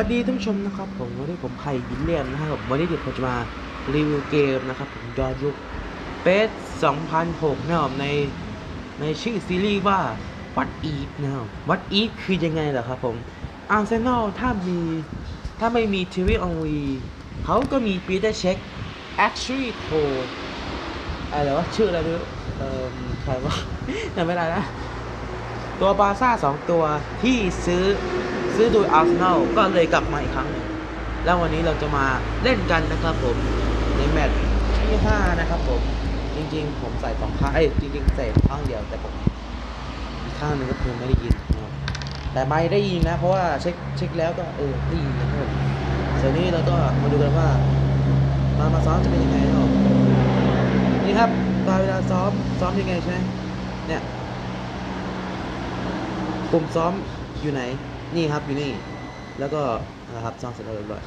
วัสดีท่านผู้ชมนะครับผมวันนี้ผมไผ่วิลเลียมนะครับวันนี้เดี๋ยวผมจะมารีวิวเกมนะครับผมย้อนยุคเปส2006นะครับในในชื่อซีรีส์ว่า What If นะครับ What If คือยังไงเหรอครับผมอาร์เซนอลถ้ามีถ้าไม่มีทีวีอองลีเขาก็มีปีเตอร์เช็ค actually t o อะไรวะชื่ออะไรไม่รู้เอ่อใครวะจำไม่ได้นะ ตัวบาซ่าสองตัวที่ซื้อ ซื้อโดยอาร์เซนอลก็เลยกลับมาอีกครั้งหนึ่งแล้ววันนี้เราจะมาเล่นกันนะครับผมในแมตช์ที่ห้านะครับผมจริง ๆ ผมใส่สองข้างเอ้ยจริงๆใส่ข้างเดียวแต่ผมอีกข้างหนึงก็คือไม่ได้ยินนะครับแต่ไม่ได้ยินนะ เพราะว่าเช็คเช็คแล้วก็เออได้ยินนะครับผมส่วนนี้เราก็มาดูกันว่า มามาซ้อมจะเป็นยังไงนะครับนี่ครับตอนเวลาซ้อมซ้อมยังไงใช่ไหมเนี่ยปุ่มซ้อมอยู่ไหน นี่ครับอยู่นี่ แล้วก็นะครับซ้อมเสร็จแล้วเรียบร้อย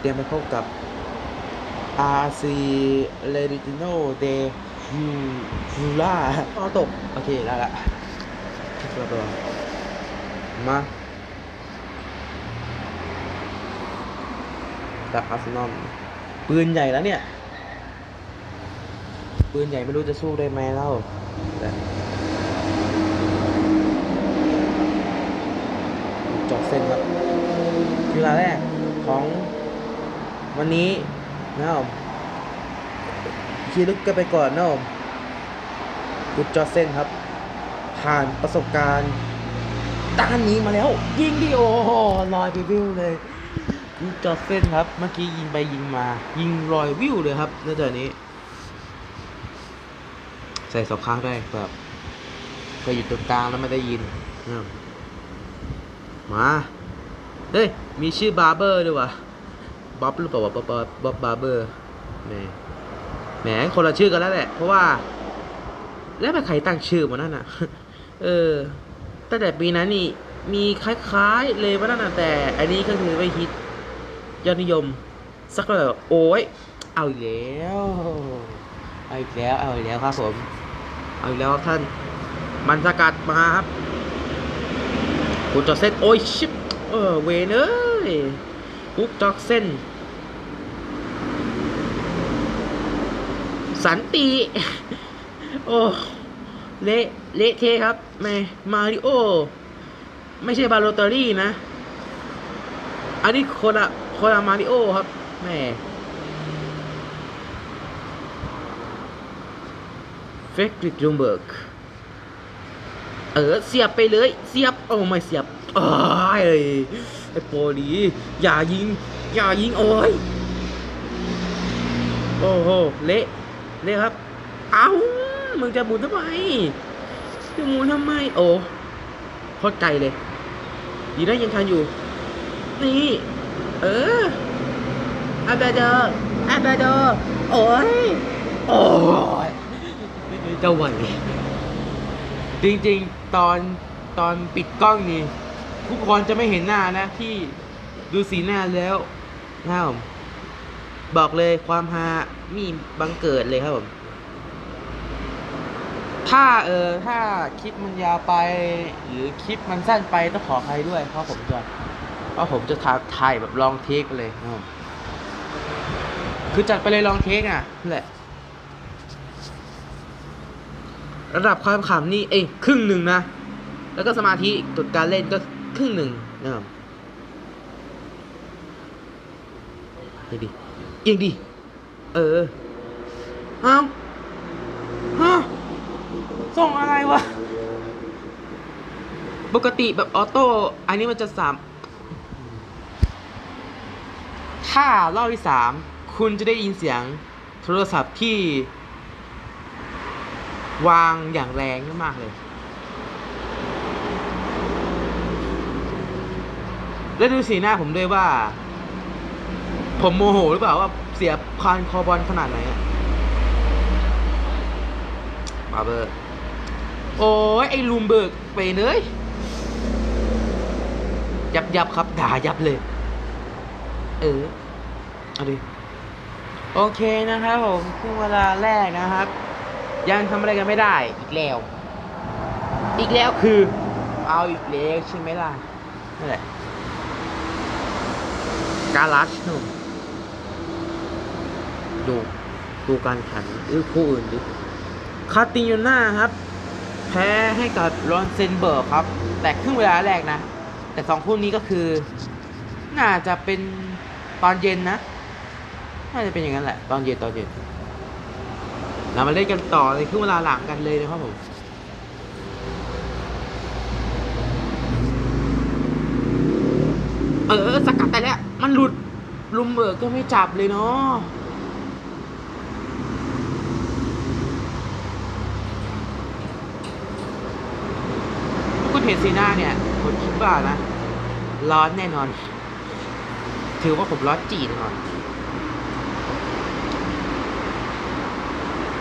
เตรียมไปพบกับ RC l e r i t i n o de Hula อ๋อตก โอเค ได้ละตัวตัวมาจาอาร์เซนอลปืนใหญ่แล้วเนี่ย ปืนใหญ่ไม่รู้จะสู้ได้ไหมเล่าแต่ เส้นครับเวลาแรกของวันนี้นะครับคีลึกกันไปก่อนนะครับกุดจอเส้นครับ ผ่านประสบการณ์ด้านนี้มาแล้ว ยิงดิโอลอยไปวิวเลยกุดจอเส้นครับ เมื่อกี้ยิงไปยิงมา ยิงลอยวิวเลยครับในเดี๋ยวนี้ ใส่สองข้างได้แบบเคยอยู่ตรงกลางแล้วไม่ได้ยินนะครับ มาเฮ้ย มีชื่อบาร์เบอร์ด้วยวะบ๊อบหรือเปล่าวะบ๊อบบ๊อบบาร์เบอร์แหมแหมคนละชื่อกันแล้วแหละ เพราะว่า แล้วเป็นใครตั้งชื่อมานั่นน่ะ เออ ตั้งแต่ปีนั้นนี่ มีคล้ายๆเลยมานั่นน่ะแต่ อันนี้ก็คือไม่ฮิตยอดนิยม สักเท่าไหร่วะโอ้ย เอาอีกแล้วเอาอีกแล้ว เอาอีกแล้วครับผม เอาอีกแล้วครับท่าน มันสกัดมาครับ กูจอกเส้นโอ้ยชิบเออเวนเอ้ยกูจอกเส้น สันติโอ้เละเละเทครับแม่มาริโอ ไม่ใช่บาโลเตอรี่นะ อันนี้คนละคนละมาริโอครับแม่เฟกริกลุมเบิร์ก เออเสียบไปเลย เสียบโอ้ไม่เสียบอ้าเอ้ยไอ้โปรดีอย่ายิง อย่ายิงโอ้ยโอ้โหเละเละครับ เอ้ามึงจะหมุนทำไมจะหมุนทำไมโอ้โคตรไกลเลยดีนะยังทันอยู่ นี่ เอออาเบเดอร์อาเบเดอร์โอ้ยโอ้ยจะไหวจริงๆ ตอนตอนปิดกล้องนี่ทุกคนจะไม่เห็นหน้านะที่ดูสีหน้าแล้วนะครับผมบอกเลยความฮามีบังเกิดเลยครับผมถ้าเออถ้าคลิปมันยาวไป หรือคลิปมันสั้นไปต้องขออภัยด้วยเพราะผมจะเพราะผมจะถ่ายายแบบลองเทคไปเลยนะครับผมคือจัดไปเลยลองเทคอะนั่นแหละ ระดับความขำนี่เอ้ยครึ่งหนึ่งนะ แล้วก็สมาธิกับการเล่นก็ครึ่งหนึ่งนะครับเฮ้ยดิเอียงดิเออเอ้าฮะส่งอะไรวะ ปกติแบบออโต้ อันนี้มันจะสามถ้ารอบที่สาม คุณจะได้ยินเสียงโทรศัพท์ที่ วางอย่างแรงมากเลย แล้วดูสีหน้าผมด้วยว่า ผมโมโหหรือเปล่าว่าเสียคานคอบอลขนาดไหนอะบาเบอร์ โอ้ยไอ้ลูมเบิร์กไปเนยยับยับครับ ด่ายับเลย เออ เอาดิ โอเคนะครับผมครึ่งเวลาแรกนะครับ ยังทำอะไรกันไม่ได้อีกแล้ว อีกแล้วคือ เอาอีกแล้วใช่ไหมล่ะนั่นแหละกาลัชนุ่มดูดูการแขันหรือคู่อื่นดิคาติโยน่าครับ แพ้ให้กับรอนเซนเบิร์กครับ แต่ครึ่งเวลาแรกนะ แต่สองคู่นี้ก็คือ น่าจะเป็นตอนเย็นนะ น่าจะเป็นอย่างนั้นแหละ ตอนเย็นตอนเย็น เรามาเล่นกันต่อในครึ่งเวลาหลังกันเลยนะครับผมเออสกัดได้แล้ว มันหลุดลุมเบิร์ก็ไม่จับเลยเนาะคุณเห็นซีหน้าเนี่ย ผมคิดว่านะ ร้อนแน่นอน ถือว่าผมร้อนจีแน่อน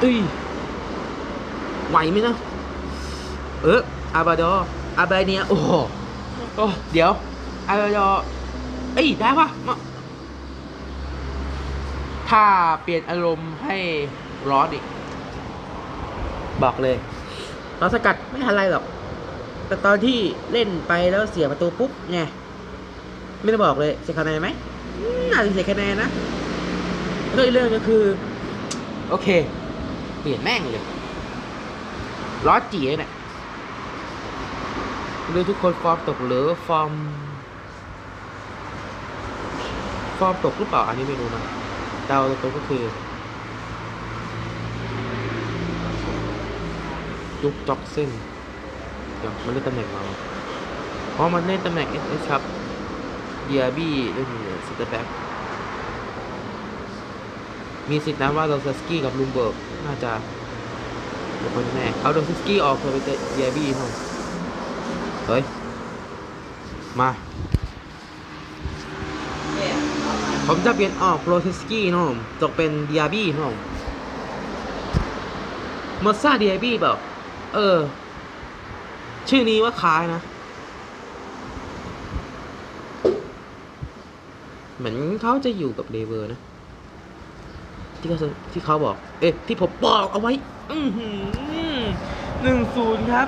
อุ้ยไหวไหมนะ เอออาบาดออาบาเนียโอ้โหโอ้เดี๋ยวอาบาดอเอ้ยได้ปะมาถ้าเปลี่ยนอารมณ์ให้ร้อนอีก บอกเลยตอนสกัดไม่ทันไรหรอก แต่ตอนที่เล่นไปแล้วเสียประตูปุ๊บไงไม่ได้บอกเลยเสียคะแนนไหมอืมน่าจะเสียคะแนนนะแล้วอีกเรื่องก็คือ โอเค ปลี่ยนแม่งเลยล้อจีเนี่ยไม่รู้ทุกคนฟอร์มตกหรือฟอร์ม ฟอร์มตกหรือเปล่าอันนี้ไม่รู้นะเดาตรงก็คือยุกจ็อกเส้นเดี๋ยวมันเล่นตำแหน่งมาเพราะมันเล่นตำแหน่ง SS ครับเดียบี้เล่นสเตอร์แบ็กมีสิทธิ์นะว่าโดซสกี้กับลุมเบิร์ก น่าจะเป็นคนแน่เอาโดซสกี้ออกเพื่อไปเตะเดียบี้หน่อยเฮ้ย มาผมจะเปลี่ยนออกโรเทสกี้น้องตกเป็นเดียบี้น้องมอสซาเดียบี้เปล่าเออ ชื่อนี้ว่าคล้ายนะ เหมือนเขาจะอยู่กับเลเวอร์นะ ที่เขาที่เขาบอก เอ๊ะที่ผมบอกเอาไว้ อือหือหนึ่งศูนย์ครับ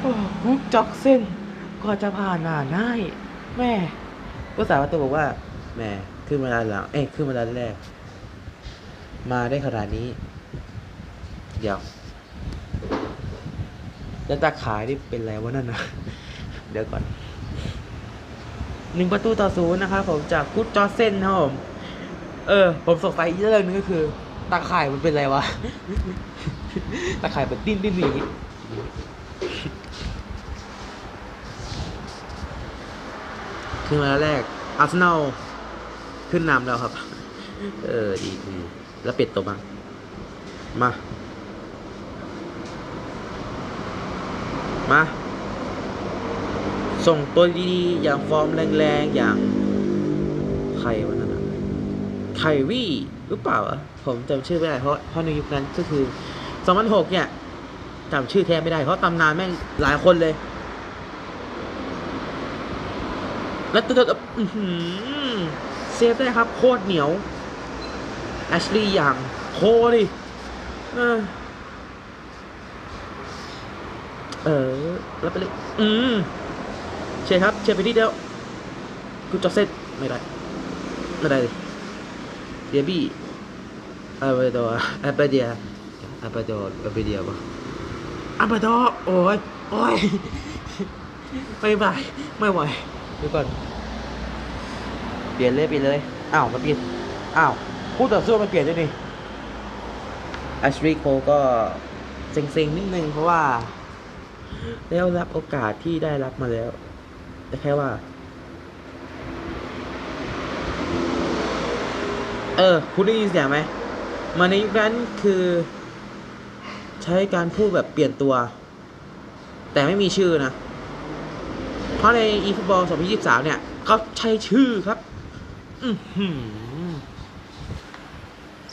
โอ้ฮุกจ็อกเส้นก็จะผ่านหน้าได้แม่ผู้สาวประตูบอกว่าแม่ขึ้นมาด้านหลัง เอ๊ะขึ้นมาด้านแรก มาได้ขนาดนี้ เดี๋ยวแล้วตาขายนี่เป็นอะไรวะนั่นนะเดี๋ยวก่อนหนึ่งประตูต่อศูนย์นะครับผมจากกุดจอเซนครับผม เออ ผมสงสัยอีกเรื่องนึงก็คือตาข่ายมันเป็นอะไรวะ ตาข่ายมันดิ้นดิ้นอย่างนี้ขึ้นมาแล้วแรกอาร์เซนอลขึ้นนำแล้วครับ เออดีดีแล้วเป็ดตัวบ้างมา มา ส่งตัวดีๆ อย่างฟอร์มแรงๆ อย่าง ใครวะนั่นอะ ไควี่หรือเปล่าผมจำชื่อไม่ได้เพราะเพราะในยุคนั้นก็คือ 2006 เนี่ยจำชื่อแท้ไม่ได้ เพราะตำนานแม่งหลายคนเลย แล้วตัวตัวอื้อเซฟได้ครับโคตรเหนียวแอชลีย์อย่างโคดิเออแล้วไปเลย อืมเชียครับ เชียไปที่เดียวกูจอเซตไม่ได้ ไม่ได้เลย เดียบี้อาบาดออาบาเดียอาบาดออาบาเดียปะอาบาดอโอ้ยโอ้ยไม่ไหวไม่ไหวเดี๋ยวก่อนเปลี่ยนเลยเปลี่ยนเลยอ้าวมาเปลี่ยนอ้าวคู่ต่อสู้มันเปลี่ยนด้วยนี่แอชลีโคก็เซ็งๆนิดนึงเพราะว่าได้รับโอกาสที่ได้รับมาแล้ว แต่แค่ว่า เออคุณได้ยินเสียงไหมมาในยุคนั้นคือ ใช้การพูดแบบเปลี่ยนตัว แต่ไม่มีชื่อนะ เพราะใน eFootball 2023 เนี่ยเขาใช้ชื่อครับ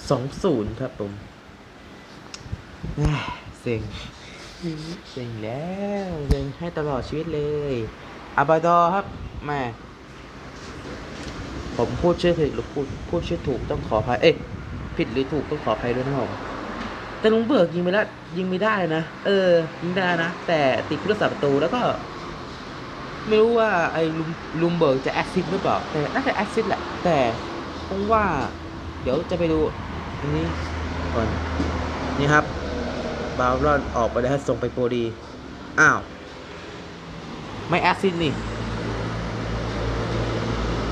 สองศูนย์ครับผมแหม่เซ็งเซ็งแล้วเซ็งให้ตลอดชีวิตเลยอาบาดอครับแม่ ผมพูดชื่อผิดหรือพูดพูดชื่อถูกต้องขออภัยเอ๊ะผิดหรือถูกต้องขออภัยด้วยนะครับแต่ลุงเบิกยิงไปแล้วยิงไม่ได้นะเออ ยิงได้นะ แต่ติดผู้รักษาประตูแล้วก็ ไม่รู้ว่าไอ้ลุมลุมเบิกจะแอคซิสหรือเปล่าแต่น่าจะแอคซิสแหละ แต่ผมว่า เดี๋ยวจะไปดูอันนี้ก่อนนี่ครับบาวรอนออกไปแล้วส่งไปโปรดี อ้าว ไม่แอคซิสนี่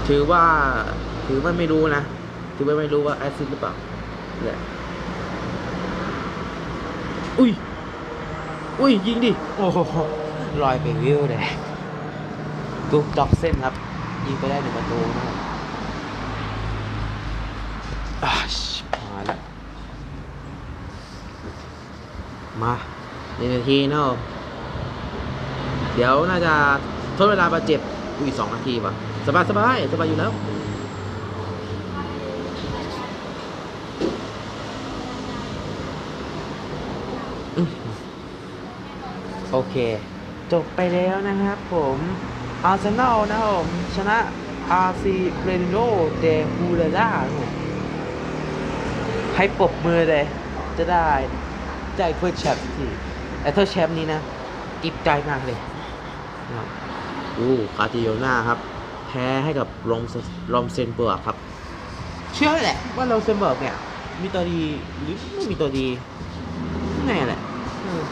ถือว่าถือว่าไม่รู้นะ ถือว่าไม่รู้ว่าแอคซิสหรือเปล่าแหละอุ้ย อุ้ย ยิงดิ โอ้โหลอยไปวิวเลยตุกจ็อกเส้นครับ ยิงไปได้หนึ่งประตูนะครับอ่าชิบหายละมาหนึ่งนาทีเนาะเดี๋ยวน่าจะทดเวลาบาดเจ็บอุ้ยสองนาทีว่ะ สบายสบายสบายอยู่แล้วโอเค จบไปแล้วนะครับผมอาร์เซนอลนะครับผม ชนะอาร์ซีเรนโนเดฮูเลล่าให้ปรบมือเลย จะได้ใจเพื่อแชมป์สักทีแต่ถ้าแชมป์นี้นะติบใจมากเลยนะครับอู้คาติโยนาครับแพ้ให้กับลอมลอมเซนเบิร์กครับ เชื่อแหละว่าลอมเซนเบิร์กเนี่ย มีตัวดีหรือไม่มีตัวดีแน่แหละเออ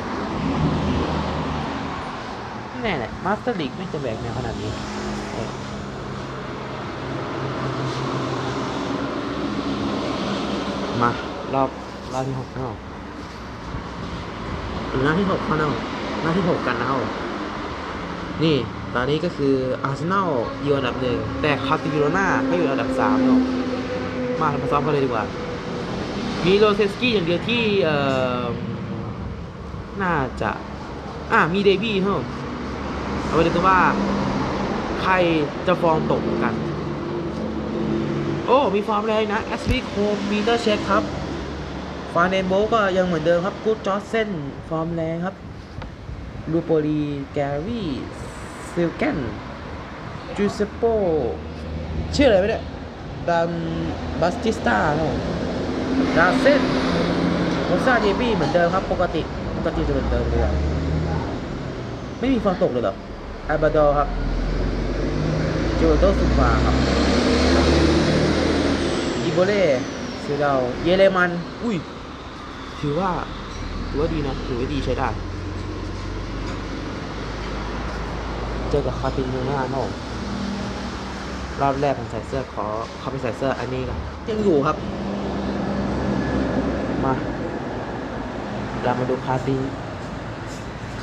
แน่แหละมาสเตอร์ลีกไม่จะแบกแนวขนาดนี้เออมารอบรอบที่หกแล้วหน้าที่หกเขาเนาหน้าที่หกกันนะครับนี่ ตอนนี้ก็คืออาร์เซนอลอยู่อันดับหนึ่งแต่คาติโรนาก็อยู่อันดับสามเนาะมาเรามาซ้อมกันเลยดีกว่า มีโรเซสกี้อย่างเดียวที่เอ่อน่าจะอ่ามีเดบี้เฮ้ยเอาไปดูกันว่า ใครจะฟอร์มตกกัน โอ้ มีฟอร์มแรงนะแอสปีโคมมีเตอร์เช็คครับ ฟาเนนโบก็ยังเหมือนเดิมครับกูดจอร์เซนฟอร์มแรงครับ ลูโปลีแกรี่ ซิลแกนจูเซโปชื่ออะไรไม่ได้ดันบัสติสตาดาเซนโมซาเดบี้เหมือนเดิมครับ ปกติปกติจะเหมือนเดิมเลยไม่มีฟองตกเลยหรออาบาดอครับจูโตซุปาครับอีโบเล่เซดาเยเลมัน อุ้ย ถือว่า ถือว่าดีนะ ถือว่าดีใช้ได้ เจอกับคาตินโนนาโนรอบแรกผมใส่เสื้อขอเข้าไปใส่เสื้ออันนี้กันยังอยู่ครับ มาเรามาดูคาติน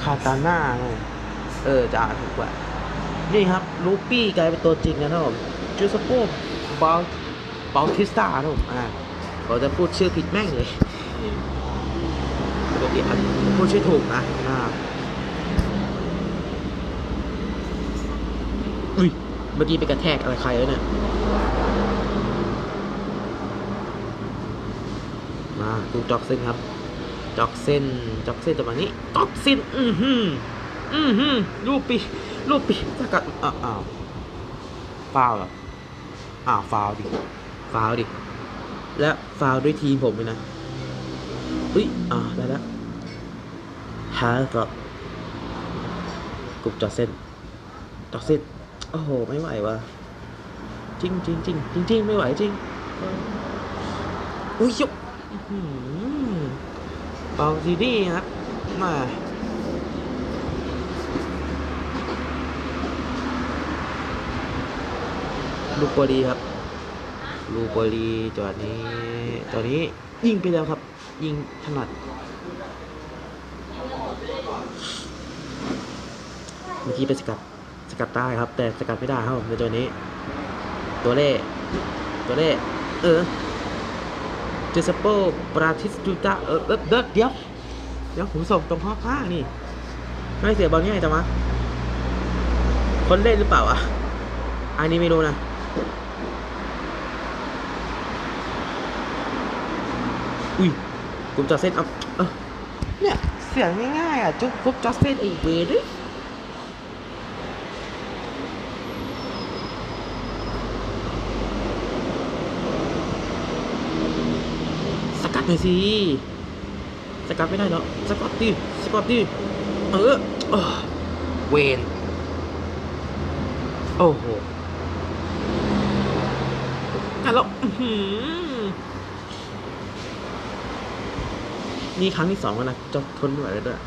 คาตาน่าไงเออจะอ่านถูกกว่า นี่ครับลูปี้กลายเป็นตัวจริงนะครับผมจูสโปบาลบาลทิสตานะครับผมอ่าเราจะพูดชื่อผิดแม่งเลยปกติอะพูดชื่อถูกนะอ่าอุ้ย เมื่อกี้ไปกระแทกอะไรใครแล้วเนี่ย มาดูจอกเส้นครับ จอกเส้น จอกเส้นประมาณนี้จอกเส้น อือหืออือหือลูกปีลูกปีสกัดอ้าวอ้าวฟาวเหรออ้าวฟาวดิฟาวดิ และฟาวด้วยทีมผมเลยนะอุ้ยอ่าได้แล้วฮาร์กับกลุ่มจอกเส้นจอกเส้น โอ้โห ไม่ไหวว่ะจริงจริงจริงจริงจริงไม่ไหวจริงอุ้ยยกเบาซีดีครับมาลูกโปรีครับ ลูกโปรีจอดนี้ตอนนี้ยิงไปแล้วครับ ยิงถนัดเมื่อกี้ไปสกัด กัดได้ครับ แต่สกัดไม่ได้ครับผมในตัวนี้ ตัวเล่ตัวเล่เออเจสเปอร์ปราทิสตูตาเออเออเดี๋ยวเดี๋ยวเดี๋ยวผมส่งตรงข้อข้างนี่ไม่เสียบอลง่ายจังวะคนเล่นหรือเปล่าอะอันนี้ไม่รู้นะอุ้ยกลุ่มจอเส้นเอาเนี่ย เสียงง่ายๆอะจุ๊บกลุ่มจอเส้นไอ้เวดิสกัด หน่อยสิ สกัดไม่ได้หรอกสกัดดิสกัดดิเออเออเวนโอ้โหอะแล้วอื้อหือนี่ครั้งที่สองแล้วนะจะทนไม่ไหวแล้วด้วย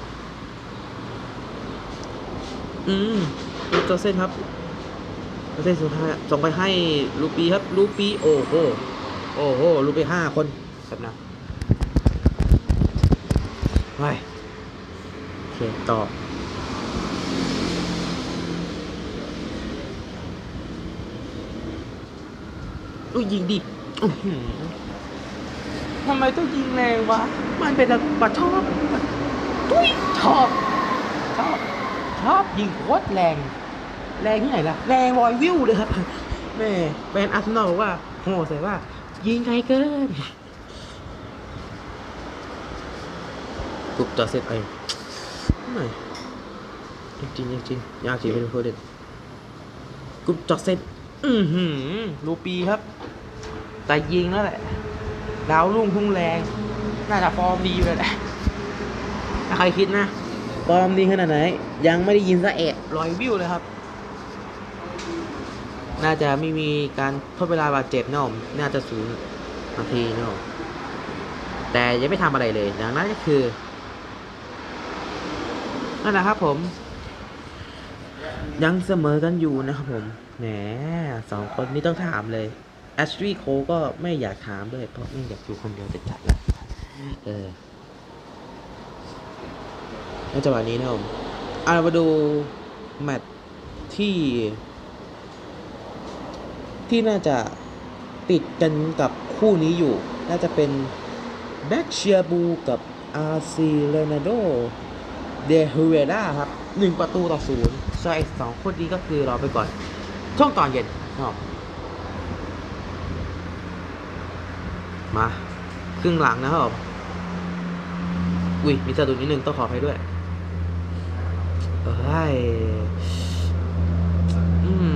อืมลูกเจ้าเส้นครับเจ้าเส้นสุดท้ายส่งไปให้ลูปีครับ ลูปีโอ้โหโอ้โหลูปีห้าคนครับนะ ไปโอเคต่อ อุ้ยยิงดิทำไมต้องยิงแรงวะ มันเป็นแบบปะชอบตุ้ยชอบ ชอบ ชอบยิงโคตรแรง แรงที่ไหนล่ะ แรงรอยวิวเลยครับ แม่แฟนอาร์เซนอลบอกว่าโหใส่ว่า ยิงไกลเกิน กุบจอเซตไอไม่จริงจริงยากจริงเป็นโคตรเด็ดกุบจอเซตอือหือรูปีครับ แต่ยิงแล้วแหละดาวรุ่งพุ่งแรง น่าจะฟอร์มดีเลยแหละใครคิดนะฟอร์มดีขนาดไหน ยังไม่ได้ยินซะแอะร้อยวิวเลยครับ น่าจะไม่มีการทดเวลาบาดเจ็บนะผมน่าจะศูนย์นาทีนะผมแต่ยังไม่ทำอะไรเลย ดังนั้นก็คือ นั่นแหละครับผม ยังเสมอกันอยู่นะครับผมแหมสองคนนี้ต้องถามเลยแอชลีย์โคก็ไม่อยากถามด้วยเพราะไม่อยากอยู่คนเดียวจัดๆแล้วเออในจังหวะนี้นะครับผมเอาเรามาดูแมตช์ที่ ที่น่าจะติดกันกับคู่นี้อยู่ น่าจะเป็นแบ็กเชียบูกับอาร์ซีเลนาโด เดฮเวราครับหนึ่งประตูต่อศูนย์ใช่สองคนนี้ก็คือรอไปก่อน ช่วงตอนเย็นนะครับมา ครึ่งหลังนะครับ อุ้ย มีสะดุดนิดนึงต้องขออภัยด้วยเอ้ยอืม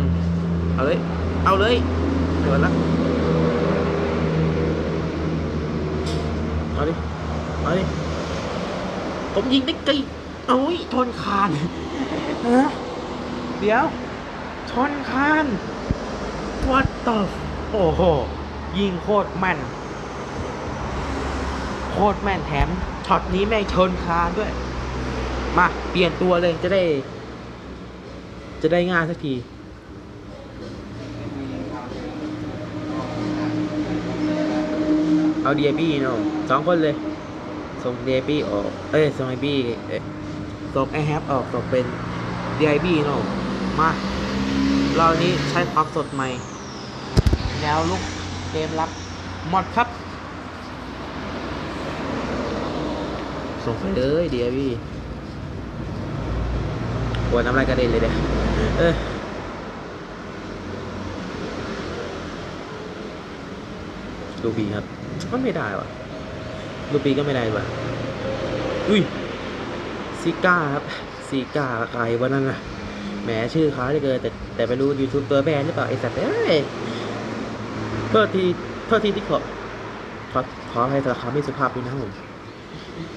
เอาเลย เอาเลยเดี๋ยวละเอาดิ เอาดิ ผมยิงได้ไก ลโอ้ยชนคานฮะเดี๋ยวชนคาน what the โอ้โห ยิงโคตรแม่น โคตรแม่นแถมช็อตนี้แม่งชนคานด้วย มาเปลี่ยนตัวเลยจะได้ จะได้ง่ายสักทีเอาดีไอบี้เนาะสองคนเลยส่งดีไอบี้ออก เอ้ยส่งไอบี้เอ้ย ส่งไอแฮปออกส่งเป็นดีไอบี้เนาะมาเรานี้ใช้ความสดใหม่ แนวลุกเกมรับหมดครับ ส่งไปเลยดีไอบี้ปวดน้ำลายกระเด็นเลยเด้อเออลูบีครับก็ไม่ได้ว่ะลูบีก็ไม่ได้ว่ะอุ้ย ซิก้าครับซิก้าใครวะนั่นน่ะแหมชื่อเขาได้เกินแต่แต่ไม่รู้ยูทูบตัวแบนหรือเปล่าไอสัตว์เอ้ยโทษทีโทษทีที่ขอขอขอให้สารคามไม่สุภาพด้วยนะผม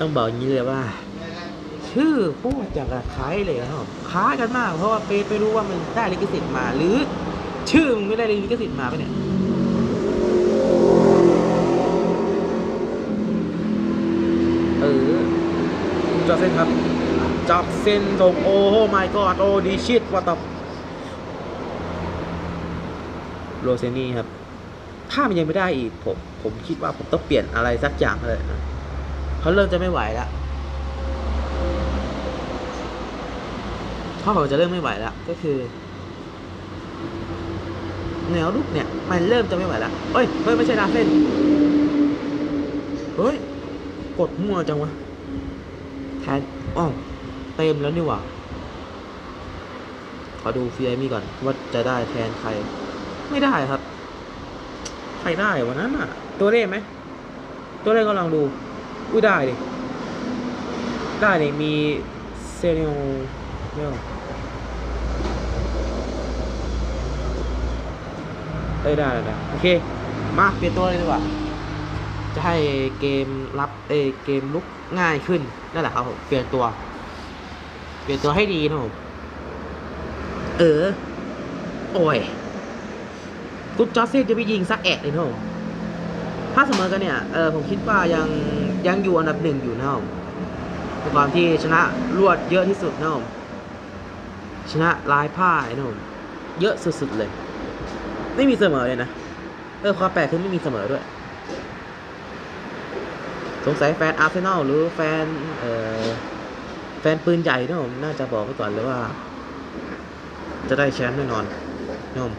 ต้องบอกอย่างนี้เลยว่า ชื่อพูดจากกับคล้ายเลยนะครับคล้ายกันมาก เพราะว่าเปไม่รู้ว่ามันได้ลิขสิทธิ์มา หรือ ชื่อมึงไม่ได้ลิขสิทธิ์มาปะเนี่ยเออจอเส้นครับ จอกเส้นตรงโอ้ my god โอ้ดีชิตว่าตบโรเซนี่ครับ ถ้ามันยังไม่ได้อีกผม ผมคิดว่าผมต้องเปลี่ยนอะไรสักอย่างเลยนะเขาเริ่มจะไม่ไหวแล้วเขาบอกจะเริ่มไม่ไหวแล้วก็คือแนวลุกเนี่ย มันเริ่มจะไม่ไหวแล้วเฮ้ย เฮ้ย ไม่ใช่นาเส้นเฮ้ย กดมั่วจังวะแทนอ้าว เต็มแล้วนี่หว่า ขอดูฟีไอมี่ก่อน ว่าจะได้แทนใคร ไม่ได้ครับ ใครได้วันนั้นอะตัวเลขไหม ตัวเลขก็ลองดู อุ้ยได้ดิ ได้ดิมีเซเนียลเนียได้ได้ได้โอเค มาเปลี่ยนตัวเลยดีกว่า จะให้เกมรับเอเกมลุกง่ายขึ้นนั่นแหละครับผมเปลี่ยนตัว เปลี่ยนตัวให้ดีนะผมเออ โอ้ยกุ๊บจอสเซ่จะไปยิงสักแอะเลยนะผมถ้าเสมอกันเนี่ย เออผมคิดว่ายังยังอยู่อันดับหนึ่งอยู่นะผมความที่ชนะรวดเยอะที่สุดนะผมชนะลายพ่ายนะผมเยอะสุดๆเลย ไม่มีเสมอเลยนะเออความแปลกคือไม่มีเสมอด้วย สงสัยแฟนอาร์เซนอลหรือแฟน เอ่อ นปืนใหญ่นะผมน่าจะบอกไว้ก่อนเลยว่า จะได้แชมป์แน่นอนนะผม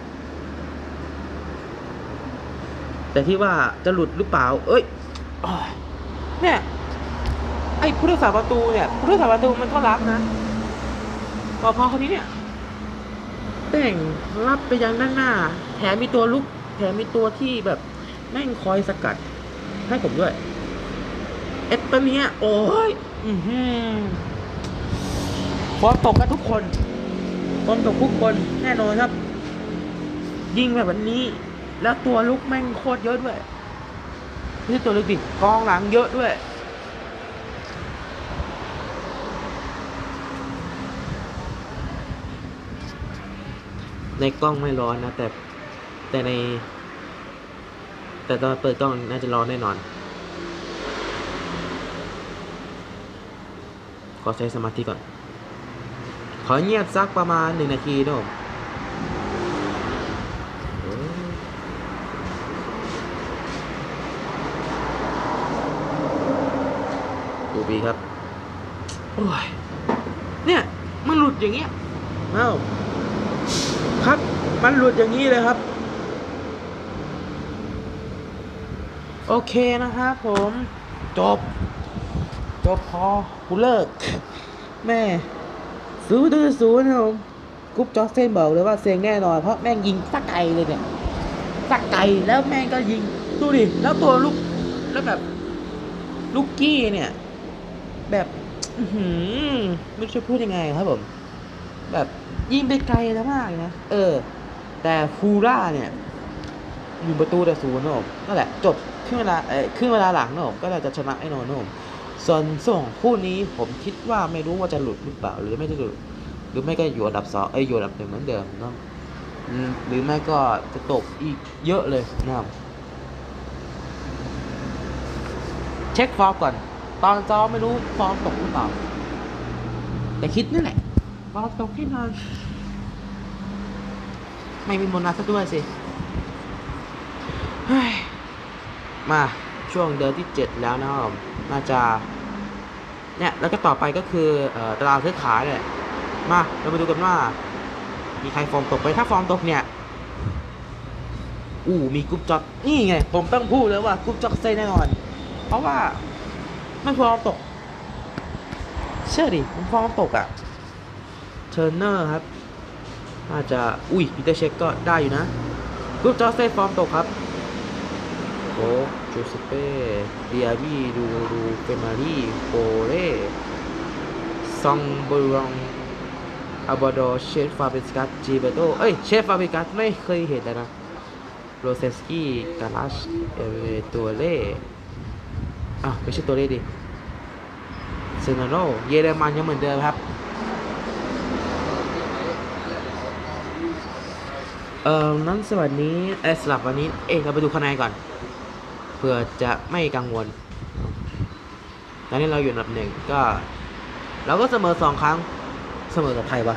แต่ที่ว่าจะหลุดหรือเปล่า เอ้ยเนี่ยไอ้ผู้รักษาประตูเนี่ยผู้รักษาประตูมันก็รับนะพอพอคนนี้เนี่ยแต่งรับไปยังด้านหน้า แถมมีตัวลุก แถมมีตัวที่แบบแม่งคอยสกัด ให้ผมด้วย เอสเปเนียโอ้ย อือหือ ฟอร์มตกกันทุกคนฟอร์มตกทุกคนแน่นอนครับ ยิงแบบวันนี้ แล้วตัวลุกแม่งโคตรเยอะด้วยไม่ใช่ตัวลุกดิกองหลังเยอะด้วยในกล้องไม่ร้อนนะ แต่แต่ใน แต่ตอนเปิดกล้องน่าจะร้อนแน่นอน ขอใช้สมาธิก่อน ขอเงียบสักประมาณหนึ่งนาทีนะผมโอ้ดูบีครับ โอ้ย เนี่ย มันหลุดอย่างเงี้ยเอ้าครับ มันหลุดอย่างนี้เลยครับ โอเคนะครับผม จบ จบพอกูเลิก แม่ ศูนย์ศูนย์ครับผมกุ๊ปจอสเซนบอกเลยว่าเซ็งแน่นอน เพราะแม่งยิงสักไกลเลยเนี่ยสักไกลแล้วแม่งก็ยิงดูดิแล้วตัวลูกแล้วแบบลูกกี้เนี่ย แบบอื้อหือไม่รู้จะพูดยังไงครับผม แบบยิงไปไกลแล้วมากเลยนะเออ แต่ฟูร่าเนี่ย อยู่ประตูแต่ศูนย์นะผมนั่นแหละ จบครึ่งเวลาเอ้ยครึ่งเวลาหลังนะผมก็เลยจะชนะไอ้นอนนะผม ส่วนส่งคู่นี้ผมคิดว่าไม่รู้ว่าจะหลุดหรือเปล่าหรือไม่จะหลุด หรือไม่ก็อยู่อันดับสองเอ้ยอยู่อันดับหนึ่งเหมือนเดิมเนาะหรือไม่ก็จะตกอีกเยอะเลยนะครับเช็คฟอร์มก่อน ตอนซ้อมไม่รู้ฟอร์มตกหรือเปล่า แต่คิดนี่แหละฟอร์มตกแน่นอนไม่มีโบนัสซะด้วยสิเฮ้ยมาช่วงเดือนที่ 7 แล้วนะครับ น่าจะเนี่ยแล้วก็ต่อไปก็คือออตารางซื้อขายเลยมาเรามาดูกันว่า มีใครฟอร์มตกไปถ้าฟอร์มตกเนี่ยอู้มีกรุ๊ปจ็อกนี่ไง ผมต้องพูดเลยว่ากรุ๊ปจ็อกเซ่แน่นอน เพราะว่าไม่ฟอร์มตก เชื่อดิมันฟอร์มตกอะ่ะเทอร์เนอร์ครับอาจจะอุ้ยปีเตอร์เช็คก็ได้อยู่นะกรุ๊ปจ็อกเซ่ฟอร์มตกครับโอ้ จูสเป้เดียบีดูดูเฟมารีโปเล่ซองบรองอาบาโดเชฟฟาเบสกัสจีเบโตเอ้ยเชฟฟาเบสกัสไม่เคยเห็นเลยนะโรเซสกี้กาลาชเอเวตัวเล่อะไม่ใช่ตัวเล่ดิเซนาโนเยอรมันยังเหมือนเดิมครับเอ่อนั้นสวัสดีเอ้ยสลับวันนี้ เอ๊ะเราไปดูคะแนนก่อน เพื่อจะไม่กังวล ตอนนี้เราอยู่อันดับหนึ่งก็ เราก็เสมอสองครั้ง เสมอกับใครวะ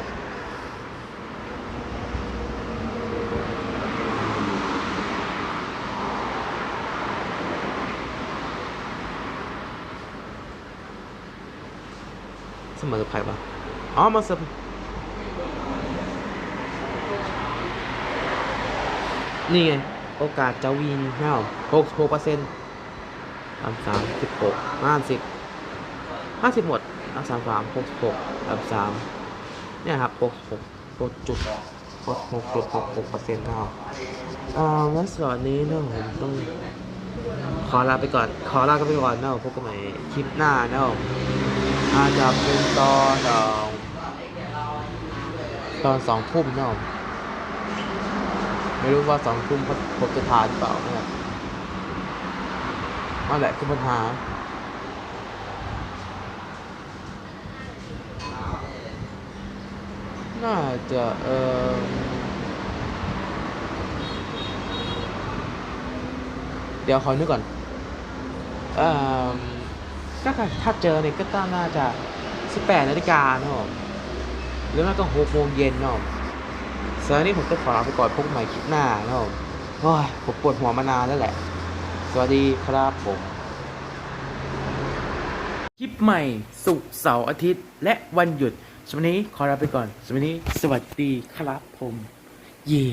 เสมอกับใครวะอ๋อมาเสมอนี่ไง โอกาสจะวินแน่ หกหกเปอร์เซ็นต์สามสามสิบหกห้าสิบห้าสิบหมดสามสามสามหกหกสามสามเนี่ยครับหกหกหกจุดหกหกจุดหกหกเปอร์เซ็นต์ครับอ่างั้นส่วนนี้นะผมต้องขอลาไปก่อน ขอลากันไปก่อนนะพบกันใหม่คลิปหน้านะอาจจะเป็นตอนตอนสองทุ่มนะไม่รู้ว่าสองทุ่มผมจะทานหรือเปล่านะครับ นั่นแหละคือปัญหาน่าจะเออเดี๋ยวขอนึกก่อนออก็ถ้าเจอเนี่ยก็ต้องน่าจะ 18นาฬิกาเนะหรือไม่ก็6โมงเย็นเนะสำหรับนี้ผมก็ขอลาไปก่อนพบใหม่คลิปหน้าเนะโอ้ยผมปวดหัวมานานแล้วแหละ สวัสดีครับผม คลิปใหม่สุกเสาร์อาทิตย์ และวันหยุดสวันนี้ขอลาไปก่อนสวันนี้สวัสดีครับผม เย่